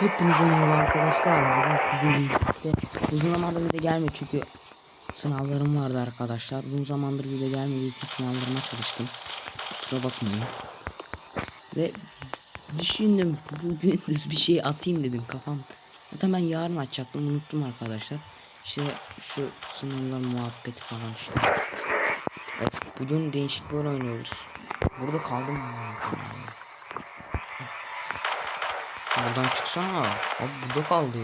Hepinize merhaba arkadaşlar. Bugün sizinle birlikte uzun zamandır video gelmiyor çünkü sınavlarım vardı arkadaşlar. Uzun zamandır video gelmediği için sınavlarıma çalıştım. Kusura bakmayın. Ve düşündüm bugün bir şey atayım dedim kafam. Zaten ben yarın açacaktım unuttum arkadaşlar. İşte şu sınavlar muhabbeti falan işte. Evet bugün değişik bir oyun oynuyoruz. Burada kaldım. Buradan çıksana. Abi burada kaldı.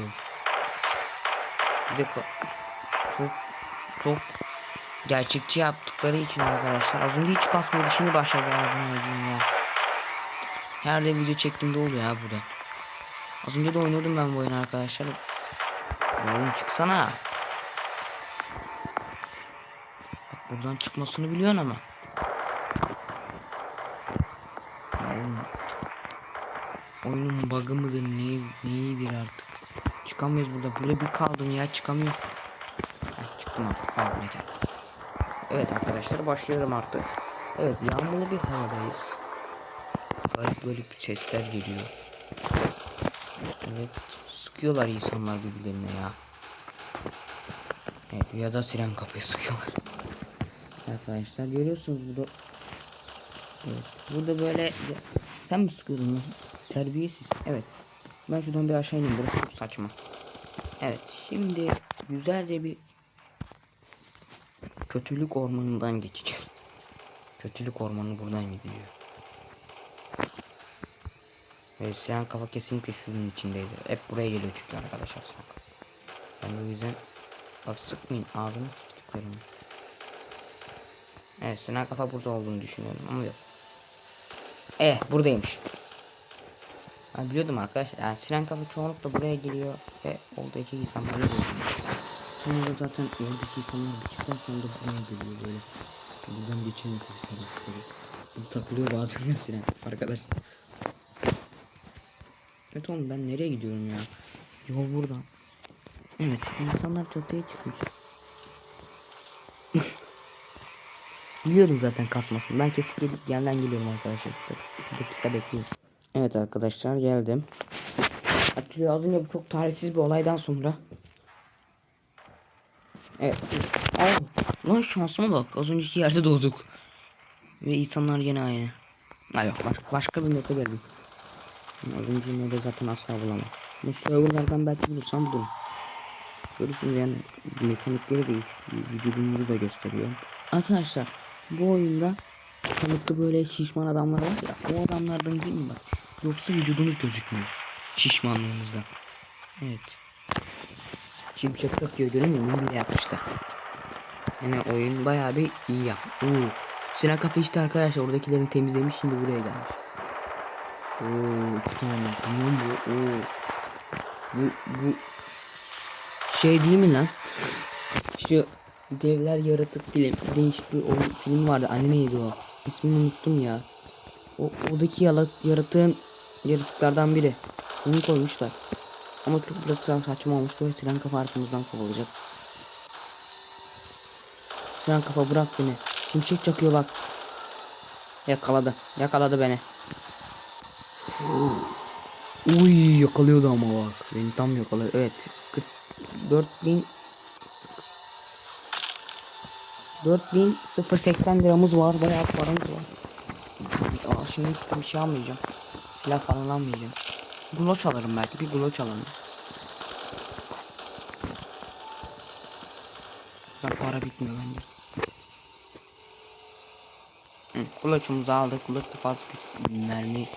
Bir de çok çok gerçekçi yaptıkları için arkadaşlar. Az önce hiç kasmadı şimdi başladı edeyim ya. Her de video çektiğimde oluyor ya burada. Az önce de oynuyordum ben bu oyunu arkadaşlar. Oğlum çıksana. Bak buradan çıkmasını biliyorsun ama. Oyunun bug'ı mıdır ne, neyidir artık. Çıkamıyoruz burada. Burada bir kaldım ya çıkamıyorum. Heh, çıktım artık kalmayacağım. Evet arkadaşlar başlıyorum artık. Evet yağmurlu bir havadayız. Garip garip sesler geliyor. Evet sıkıyorlar insanlar birbirlerine ya. Evet ya da siren kafayı sıkıyorlar. Arkadaşlar görüyorsunuz burada. Evet burada böyle sen mi sıkıyordun lan? Terbiyesiz. Evet. Ben şuradan bir aşağı ineyim. Burası çok saçma. Evet. Şimdi güzelce bir kötülük ormanından geçeceğiz. Kötülük ormanı buradan gidiyor. Evet Sinan kafa kesinlikle şunun içindeydi. Hep buraya geliyor çünkü arkadaşlar. Ben de o yüzden bak sıkmayın ağzını sıktıklarını. Evet Sinan kafa burada olduğunu düşünüyorum ama yok. Eh buradaymış. Ben biliyordum arkadaşlar. Yani siren kafa çoğunlukla buraya geliyor ve oradaki insanları buluyor. Sonra zaten oradaki insanlar bittikten sonra da buraya geliyor böyle. Buradan geçemiyor tabii böyle. Bu takılıyor bazen siren arkadaşlar. Evet oğlum ben nereye gidiyorum ya? Yol burada. Evet insanlar çatıya çıkmış. Biliyorum zaten kasmasın. Ben kesip gelip yerden geliyorum arkadaşlar. 2 dakika bekleyin. Evet arkadaşlar geldim. Açılıyor az önce bu çok tarihsiz bir olaydan sonra. Evet. Aa, lan şansıma bak. Az önceki yerde doğduk. Ve insanlar yine aynı. Ha yok baş, başka bir map'e geldim. Az önce map'e zaten asla bulamam. Bu serverlardan belki bulursam bulurum. Görürsünüz yani mekanikleri de vücudumuzu da gösteriyor. Arkadaşlar bu oyunda Kanıtlı böyle şişman adamlar var ya o adamlardan değil mi bak yoksa vücudunuz gözükmüyor. Şişmanlığınızdan. Evet. Şimşek takıyor görünmüyor mu? Bile yapmışlar. Yani oyun bayağı bir iyi yap Oo. Sinan kafa işte arkadaşlar oradakilerini temizlemiş şimdi buraya gelmiş. Oo, iki tane tamam bu Oo. bu bu. Şey değil mi lan? Şu Devler Yaratık film değişik bir oyun film vardı animeydi o? İsmini unuttum ya. O yala, yaratığın yaratıklardan biri. Onu koymuşlar. Ama çok biraz saçma olmuş. Böyle tren kafa arkamızdan kovalacak. Tren kafa bırak beni. Şimşek çakıyor bak. Yakaladı. Yakaladı beni. Uy yakalıyordu ama bak. Beni tam yakalıyor. Evet. 4000 4080 liramız var. Bayağı paramız var. Aa, şimdi bir şey almayacağım. Silah falan almayacağım. Glock alırım belki bir glock alırım. Zaten para bitmiyor bence. Hı, Glock'umuzu aldık. Da fazla bir mermi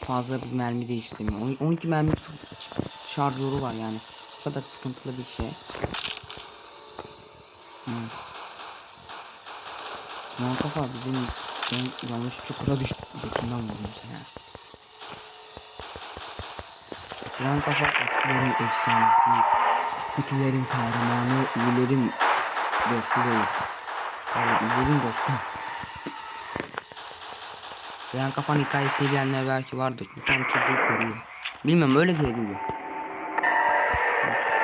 fazla bir mermi de istemiyor. 12 mermi şarjörü var yani. Bu kadar sıkıntılı bir şey. Hmm. Kafa bizim yanlış çukura düştü. Yakından vurdum seni. Sinan kafa aslıların efsanesi. Kötülerin kahramanı, iyilerin dostu değil. Yani iyilerin dostu. Sinan kafanın hikayesini bilenler belki vardır. Bir tane çocuğu koruyor. Bilmem öyle diye diyor.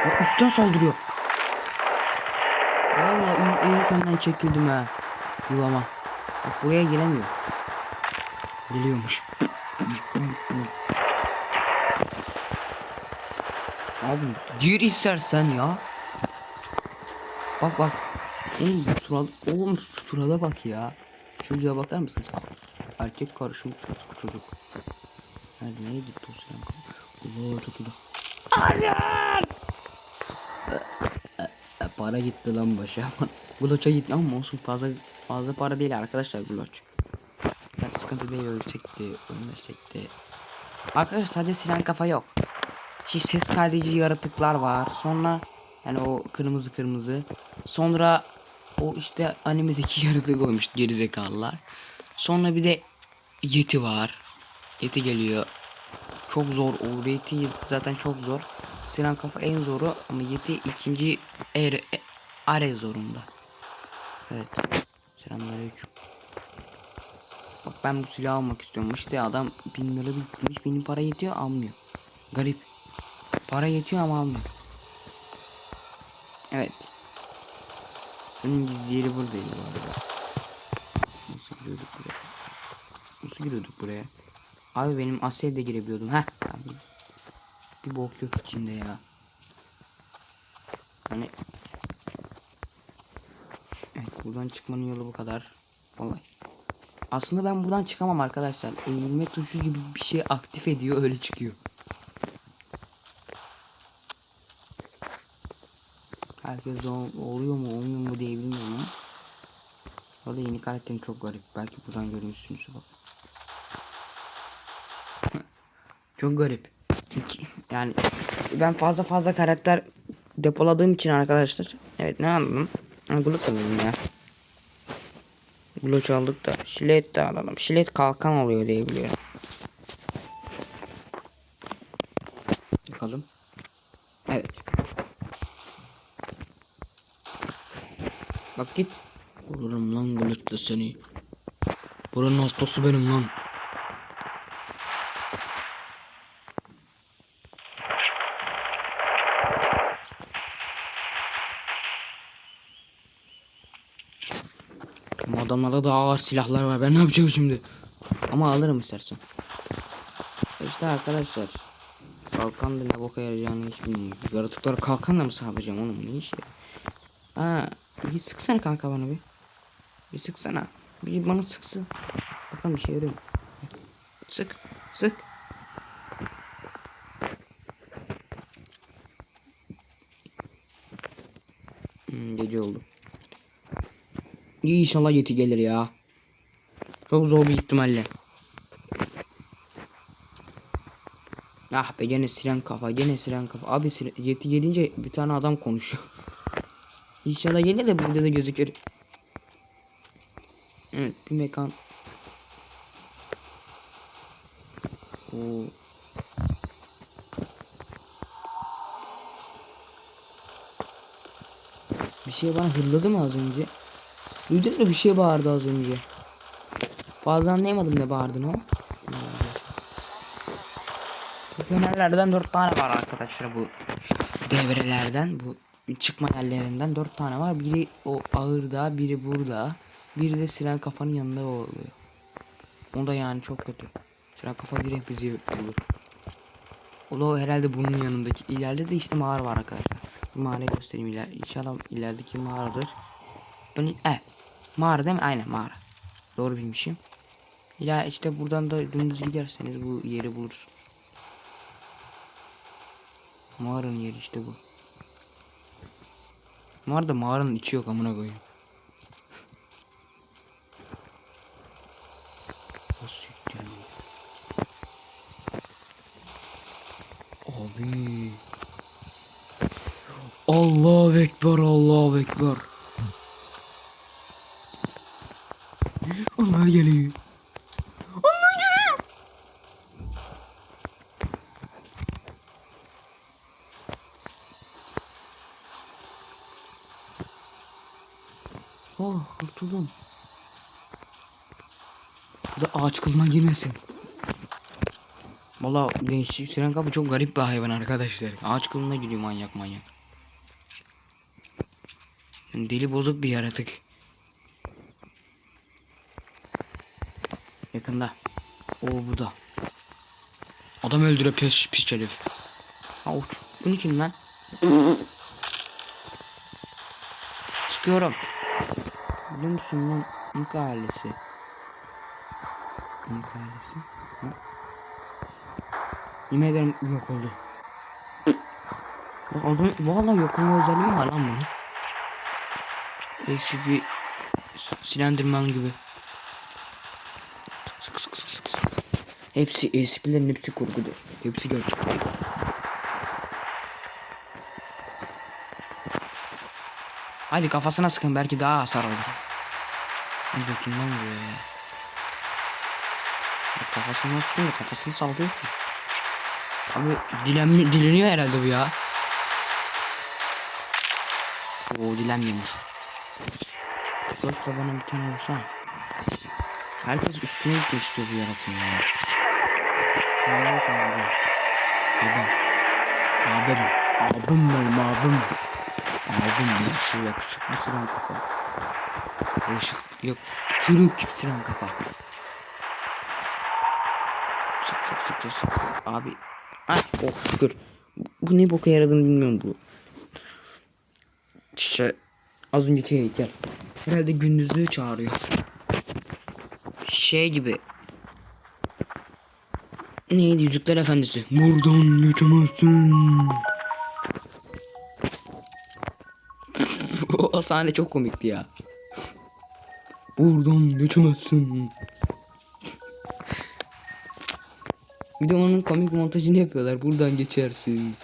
Bak üstten saldırıyor. Vallahi iyi, kendinden çekildim ha. Yuvama. Bak buraya gelemiyor. Geliyormuş. Abi gir istersen ya. Bak bak. Oğlum bu surat, oğlum şu surata bak ya. Çocuğa bakar mısınız? Erkek karışım çocuk. Nerede nereye gitti o siren? Allah çok iyi. Hayır! E, para gitti lan başa. Gloç'a gitti ama olsun fazla fazla para değil arkadaşlar Gloç. Ya sıkıntı değil ölecekti, ölmeyecekti. Arkadaşlar sadece siren kafa yok. Şey ses kaydedici yaratıklar var. Sonra yani o kırmızı kırmızı. Sonra o işte animedeki yaratığı koymuş gerizekalılar. Sonra bir de Yeti var. Yeti geliyor. Çok zor. O Yeti zaten çok zor. Sinan kafa en zoru ama Yeti ikinci er, e, are zorunda. Evet. Selamünaleyküm. Bak ben bu silahı almak istiyorum. İşte adam bin lira biriktirmiş. Benim para yetiyor almıyor. Garip. Para yetiyor ama almıyor. Evet. Senin gizli yeri buradaydı bu arada. Nasıl giriyorduk buraya? Nasıl giriyorduk buraya? Abi benim Asya'ya da girebiliyordum. Heh. Abi. Bir bok yok içinde ya. Hani Evet buradan çıkmanın yolu bu kadar. Olay. Aslında ben buradan çıkamam arkadaşlar. Eğilme tuşu gibi bir şey aktif ediyor öyle çıkıyor. Herkes oluyor mu olmuyor mu diye bilmiyorum ama. Yeni karakterim çok garip. Belki buradan görmüşsünüz bak. çok garip. Yani ben fazla fazla karakter depoladığım için arkadaşlar. Evet ne anladım? Ha, Glock alalım ya. Glock aldık da şilet de alalım. Şilet kalkan oluyor diye biliyorum. Bakalım. Evet. Bak git. Vururum lan Glock'la seni. Buranın hastası benim lan. Adamlarda daha ağır silahlar var. Ben ne yapacağım şimdi? Ama alırım istersen. İşte arkadaşlar. Kalkan da ne boka yarayacağını hiç bilmiyorum. Yaratıklara kalkanla mı sağlayacağım oğlum? Ne işi? Aa, bir sıksana kanka bana bir. Bir sıksana. Bir bana sıksın. Bakalım bir şey yarıyor mu? Sık. Sık. Hmm, gece oldu. İyi inşallah yeti gelir ya. Çok zor bir ihtimalle. Ah be gene siren kafa gene siren kafa. Abi siren, yeti gelince bir tane adam konuşuyor. İnşallah gelir de burada da gözükür. Evet bir mekan. Oo. Bir şey bana hırladı mı az önce? Duydun mu bir şey bağırdı az önce. Fazla anlayamadım ne bağırdığını ama. Bu fenerlerden dört tane var arkadaşlar bu devrelerden bu çıkma yerlerinden dört tane var. Biri o ağırda, biri burada. Biri de siren kafanın yanında oluyor. O da yani çok kötü. Siren kafa direkt bizi bulur. O da herhalde bunun yanındaki. İleride de işte mağara var arkadaşlar. Mağara göstereyim iler. İnşallah ilerideki mağaradır. Bunu, evet. Mağara değil mi? Aynen mağara. Doğru bilmişim. Ya işte buradan da dümdüz giderseniz bu yeri bulursunuz. Mağaranın yeri işte bu. Mağarada mağaranın içi yok amına koyayım. O siktir mi? Abi. Allahu ekber Allahu ekber. Allah geliyor. Allah geliyor. Oh kurtuldum. Bu ağaç kılına girmesin. Valla gençlik siren kapı çok garip bir hayvan arkadaşlar. Ağaç kılına giriyor manyak manyak. Yani deli bozuk bir yaratık. Yakında. O bu da. Adam öldürüyor pis pis herif. Ha uç. Bunu kim lan? Sıkıyorum. Biliyor musun lan? Mık ailesi. Mık? Yemin ederim yok oldu. Bak az önce valla yok olma özelliği var lan bunun? Eski bir silendirman gibi. Sık sık sık sık. Hepsi esprilerin hepsi kurgudur. Hepsi gerçek. Hadi kafasına sıkın belki daha hasar alır. Hadi bakayım buraya. Bak Kafasına sıkın da kafasını sallıyor ki. Abi dilenmi dileniyor herhalde bu ya. Oo dilenmiyormuş. Da bana bir tane olsa. Herkes üstüne gitmek istiyor bu yaratığın ya. Ne yapıyorsun abi? Abim. Abim. Abim benim abim. Abim diye şey yakışıklı sıran kafa. Işık yok. Çürük sıran kafa. Sık sık sık sık. sık. Abi. Ah oh şükür. Bu ne boka yaradığını bilmiyorum bu. İşte az önceki heykel. Herhalde gündüzlüğü çağırıyor. Şey gibi. Neydi Yüzükler Efendisi? Buradan geçemezsin. o sahne çok komikti ya. Buradan geçemezsin. Bir de onun komik montajını yapıyorlar. Buradan geçersin.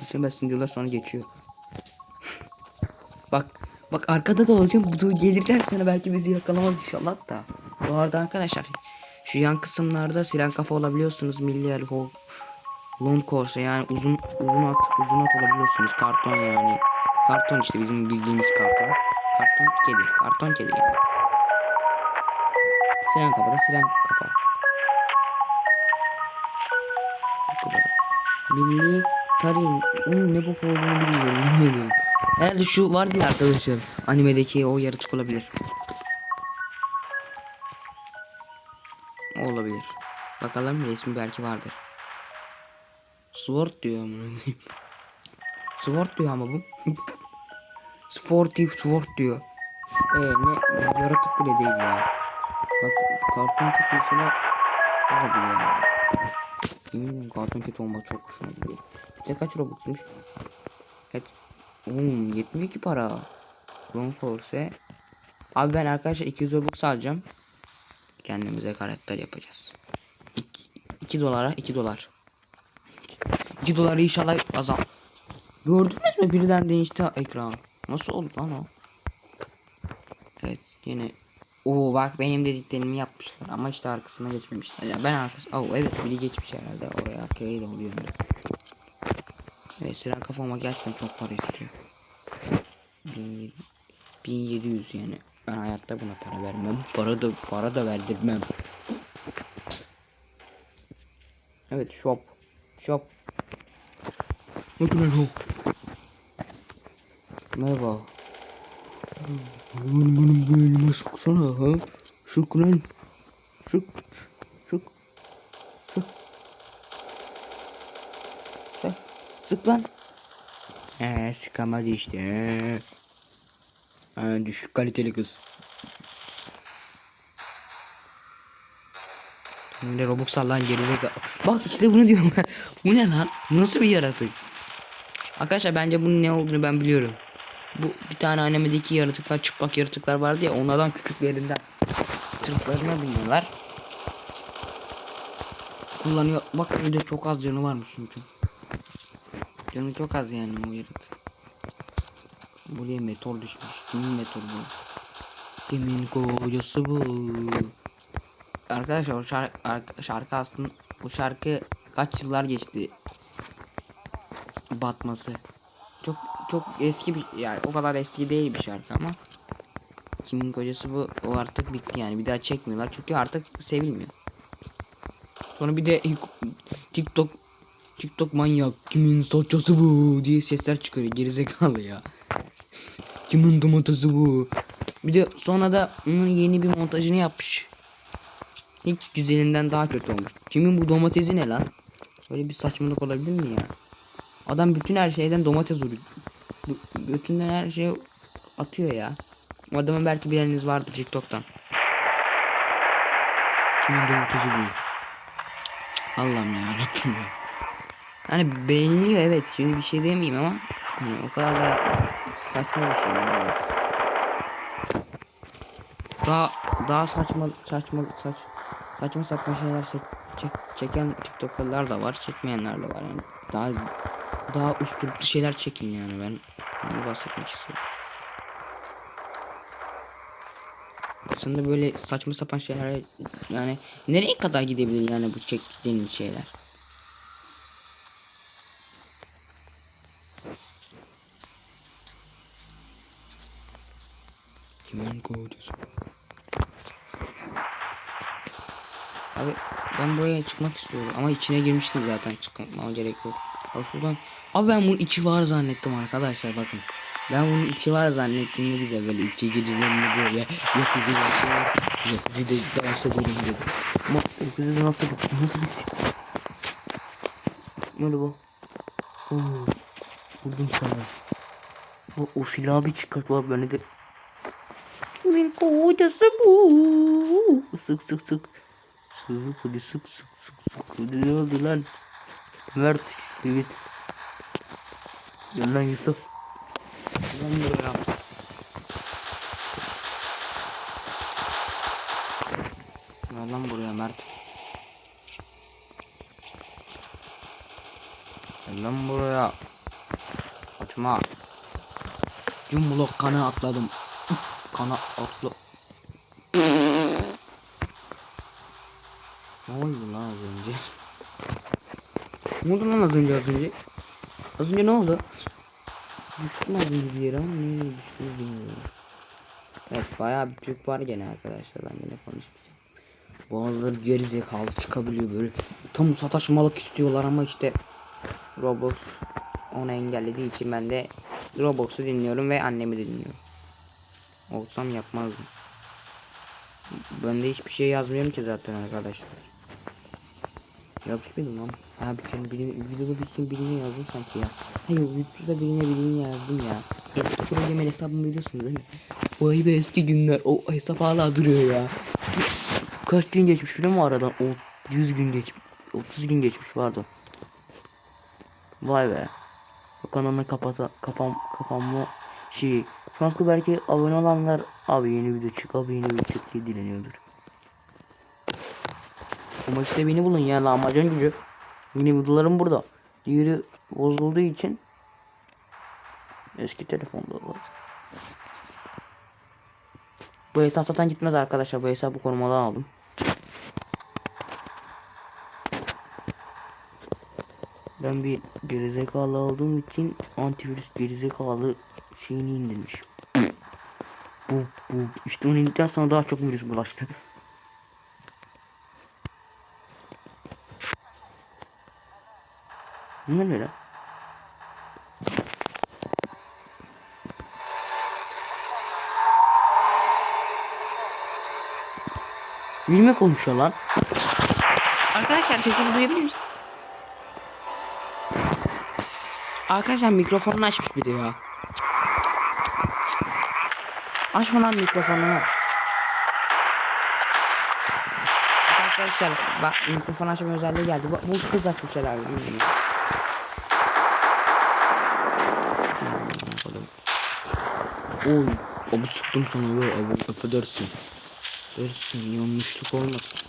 Geçemezsin diyorlar sonra geçiyor. bak bak arkada da olacağım. Bu gelirler sonra belki bizi yakalamaz inşallah da. Bu arada arkadaşlar şu yan kısımlarda siren kafa olabiliyorsunuz. Milyar ho long course yani uzun uzun at uzun at olabiliyorsunuz. Karton yani. Karton işte bizim bildiğimiz karton. Karton kedi. Karton kedi yani. Siren kafa da siren kafa. Milli tarihin onun ne bok olduğunu bilmiyorum yemin ediyorum. Herhalde şu vardı ya arkadaşlar animedeki o yaratık olabilir. Olabilir. Bakalım resmi belki vardır. Sword diyor ama. Sword diyor ama bu. Sportif sword diyor. Ee ne yaratık bile değil ya. Bak karton ket mesela abi ya. Yemin karton ket olmak çok hoşuma gidiyor. İşte kaç robuxmuş? Evet. Hmm, 72 para. Long Force. Abi ben arkadaşlar 200 robux alacağım. Kendimize karakter yapacağız. 2 dolara 2 dolar. 2 doları inşallah azam. Gördünüz mü birden değişti ekran. Nasıl oldu lan o? Evet yine Oo bak benim dediklerimi yapmışlar ama işte arkasına geçmemişler. Ya ben arkası Oo evet biri geçmiş herhalde oraya arkaya da oluyor. Evet sıra kafama gerçekten çok para istiyor. 1700 1700 yani. Ben hayatta buna para vermem. Para da para da verdirmem. Evet shop. Shop. Bakın shop. Merhaba. Benim benim bu elime sıksana ha. Sık lan. Sık. Sık. Sık. Sık. Sık lan. Eee sıkamadı işte. Ee. Düşük kaliteli kız. Şimdi Robux lan gerizekalı. Bak işte bunu diyorum. Bu ne lan? Nasıl bir yaratık? Arkadaşlar bence bunun ne olduğunu ben biliyorum. Bu bir tane animedeki yaratıklar çıplak yaratıklar vardı ya onlardan küçüklerinden tırklarına biniyorlar. Kullanıyor. Bak öyle çok az canı varmış çünkü. Canı çok az yani o yaratık. Buraya meteor düşmüş. Kimin meteoru bu? Kimin kocası bu? Arkadaşlar o şarkı, şarkı aslında bu şarkı kaç yıllar geçti batması. Çok çok eski bir yani o kadar eski değil bir şarkı ama kimin kocası bu o artık bitti yani bir daha çekmiyorlar çünkü artık sevilmiyor. Sonra bir de TikTok TikTok manyak kimin saçası bu diye sesler çıkıyor gerizekalı ya. Kimin domatesi bu? Bir de sonra da onun yeni bir montajını yapmış. İlk güzelinden daha kötü olmuş. Kimin bu domatesi ne lan? Böyle bir saçmalık olabilir mi ya? Adam bütün her şeyden domates Bütünden her şeyi atıyor ya. O adamın belki bileniniz vardır TikTok'tan. Kimin domatesi bu? Allah'ım ya Rabbim ya. Hani beğeniliyor evet şimdi bir şey demeyeyim ama hani o kadar da saçma bir şey yani. Daha daha saçma saçma saç saçma saçma şeyler çek, çek, çeken TikTok'lar da var, çekmeyenler de var yani. Daha daha üstürüklü şeyler çekin yani ben bunu bahsetmek istiyorum. Aslında böyle saçma sapan şeyler yani nereye kadar gidebilir yani bu çektiğiniz şeyler? Kimin kocası? Abi ben buraya çıkmak istiyorum ama içine girmiştim zaten çıkmama gerek yok. Bak şuradan. Abi ben bunun içi var zannettim arkadaşlar bakın. Ben bunun içi var zannettim ne güzel böyle içi gireceğim böyle yapıyor. Gökyüzü de dans edelim dedi. Ama gökyüzü de nasıl bir nasıl bir. Böyle bu. Oo, vurdum sana. O, o silahı bir çıkart var beni de. Kimin kocası bu? Sık sık sık. Sık hadi sık sık sık sık. Ne oldu lan? Mert Gel lan Yusuf. Lan buraya. Lan buraya Mert. Lan buraya. Kaçma. Yumuluk kana atladım. Kana atla. Ne oldu lan az önce? Ne oldu lan az önce az önce? Az önce ne oldu? Düştüm az önce bir yere ama nereye düştüm bilmiyorum. Evet bayağı bir Türk var gene arkadaşlar ben yine konuşmayacağım. Bazıları gerizekalı çıkabiliyor böyle. Tam sataşmalık istiyorlar ama işte Roblox onu engellediği için ben de Roblox'u dinliyorum ve annemi dinliyorum. Olsam yapmazdım. Ben de hiçbir şey yazmıyorum ki zaten arkadaşlar. Yapmış mıydım lan? Bir kere birini, videoda kere birine yazdım sanki ya. Hayır videoda birine birini yazdım ya. Eski projemin hesabımı biliyorsunuz değil mi? Vay be eski günler. O hesap hala duruyor ya. Kaç gün geçmiş biliyor musun aradan? O 100 gün geç 30 gün geçmiş pardon. Vay be. Kanalı kapata kapam kapanma şey. Farklı belki abone olanlar abi yeni video çık abi yeni video çık diye dileniyordur. Ama işte beni bulun ya lahmacun gücü. Videolarım burada. Diğeri bozulduğu için eski telefonda var. Bu hesap zaten gitmez arkadaşlar. Bu hesabı korumadan aldım. Ben bir gerizekalı olduğum için antivirüs gerizekalı şeyini indirmiş. bu bu işte onu indikten sonra daha çok virüs bulaştı. Ne lan? Bilme konuşuyor lan. Arkadaşlar sesini duyabilir misin? Arkadaşlar mikrofonunu açmış bir de ya. Açma lan mikrofonunu. Arkadaşlar bak mikrofon açma özelliği geldi. Bu, bu kız açmış herhalde. Oy, abi sıktım sana ya abi affedersin. Dersin yanlışlık olmasın.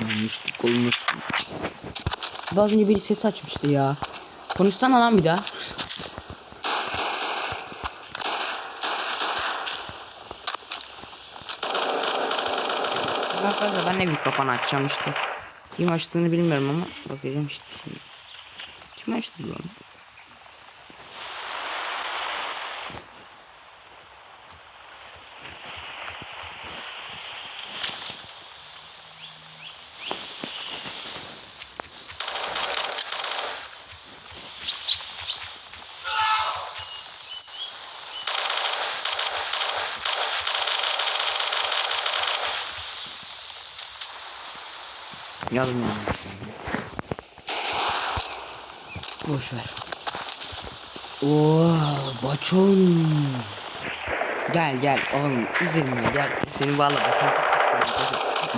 Yanlışlık olmasın. Az önce ses açmıştı ya. Konuşsana lan bir daha. Arkadaşlar ben de mikrofon açacağım işte. Kim açtığını bilmiyorum ama bakacağım işte şimdi. Kim açtı lan? Yazmıyorum. Boş ver. Oo, baçon. Gel gel oğlum üzülme gel. Seni valla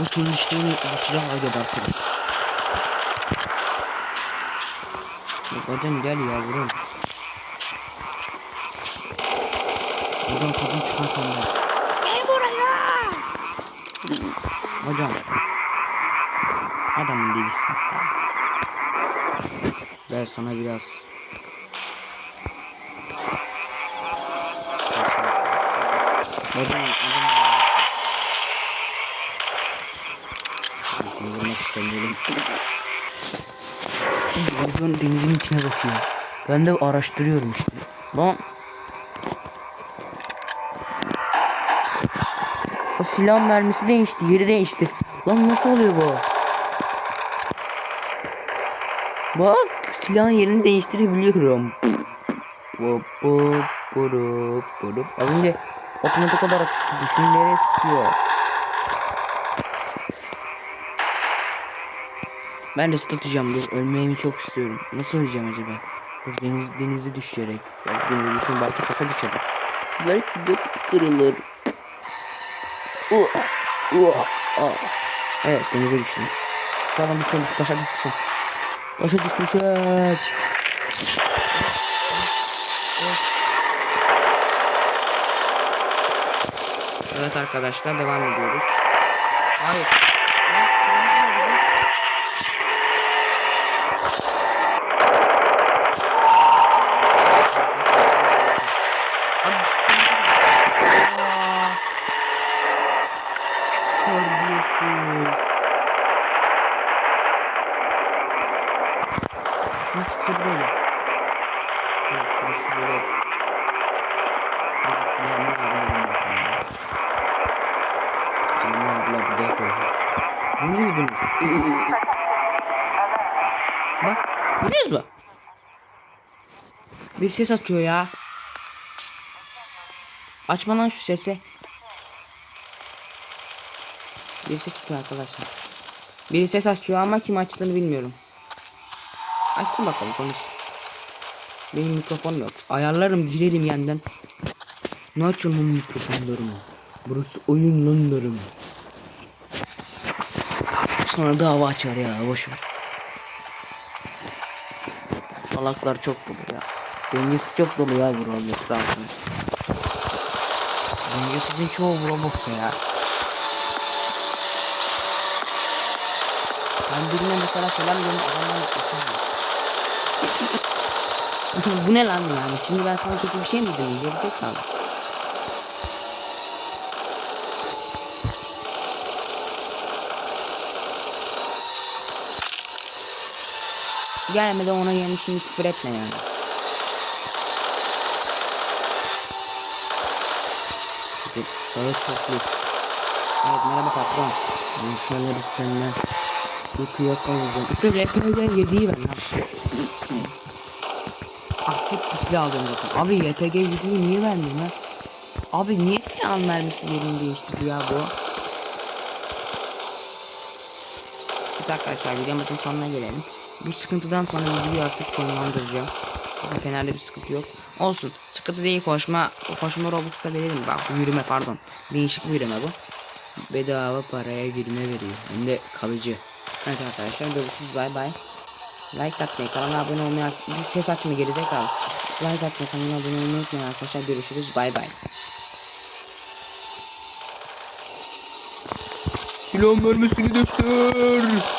baçon düştüğünü bu silahla gebertirim. Bacan gel yavrum. Buradan kadın çıkan sandım. Gel buraya. Hocam. Adamın değilsin. Ver sana biraz. İstemiyorum. Hayvan denizin içine bakıyor. Ben de araştırıyorum işte. Lan. O silah mermisi değişti. Yeri değişti. Lan nasıl oluyor bu? Bak silahın yerini değiştirebiliyorum. Hop hop hop hop. Az önce otomatik olarak sıkıyordu. Şimdi nereye sıkıyor? Ben de atacağım dur. Ölmeyi çok istiyorum. Nasıl öleceğim acaba? Dur deniz, denize düşerek. Belki denize düşün belki taşa düşerim. Belki göt kırılır. Uh, uh, ah. Evet denize düştüm. Tamam bir konuş taşa düştüm. Taşa düşmüşüm. Evet arkadaşlar devam ediyoruz. Hayır. Lan, silahım nerede? Abi sen- Aa. Terbiyesiz. Çıksa böyle? Evet, burası böyle. Burası. Süleyman abiler bir de koymuş. Bu ne yediniz? Bak, görüyoruz mu? Bir ses atıyor ya. Açma lan şu sesi. Bir ses çıkıyor arkadaşlar. Biri ses açıyor ama kim açtığını bilmiyorum. Açsın bakalım konuş. Benim mikrofon yok. Ayarlarım girelim yandan. Ne açıyorsun mikrofonlarımı? Burası oyun lan derim. Sonra dava açar ya boşver. Salaklar çok dolu ya. Dengesiz çok dolu ya Roblox'ta arkadaşlar. Dengesizin çoğu Roblox'ta ya. Ben birine mesela selam diyorum adamdan utanıyor. Bu ne lan yani? Şimdi ben sana kötü bir şey mi dedim? Gerizekalı. Gelmeden ona yenisini küfür etme yani. Sana çok iyi. Evet merhaba patron. Müşterileri uykuya kalacağım. İşte RPG'den yediği ben lan. Ah çok pisli aldım zaten. Abi YPG yediği niye vermiyorsun lan? Abi niye silah mermisi yerini değiştirdi ya bu? Evet arkadaşlar videomuzun sonuna gelelim. Bu sıkıntıdan sonra videoyu artık sonlandıracağım. Çünkü Fener'de bir sıkıntı yok. Olsun. Sıkıntı değil koşma. Koşma Robux'ta verelim. Bak bu yürüme pardon. Değişik bir yürüme bu. Bedava paraya girme veriyor. Hem de kalıcı. Evet arkadaşlar görüşürüz bay bay. Like atmayı, kanala abone olmayı, ses açmayı gerizekalı. Like atmayı, kanala abone olmayı unutmayın arkadaşlar. Görüşürüz bay bay. Silahın mermisini düştür.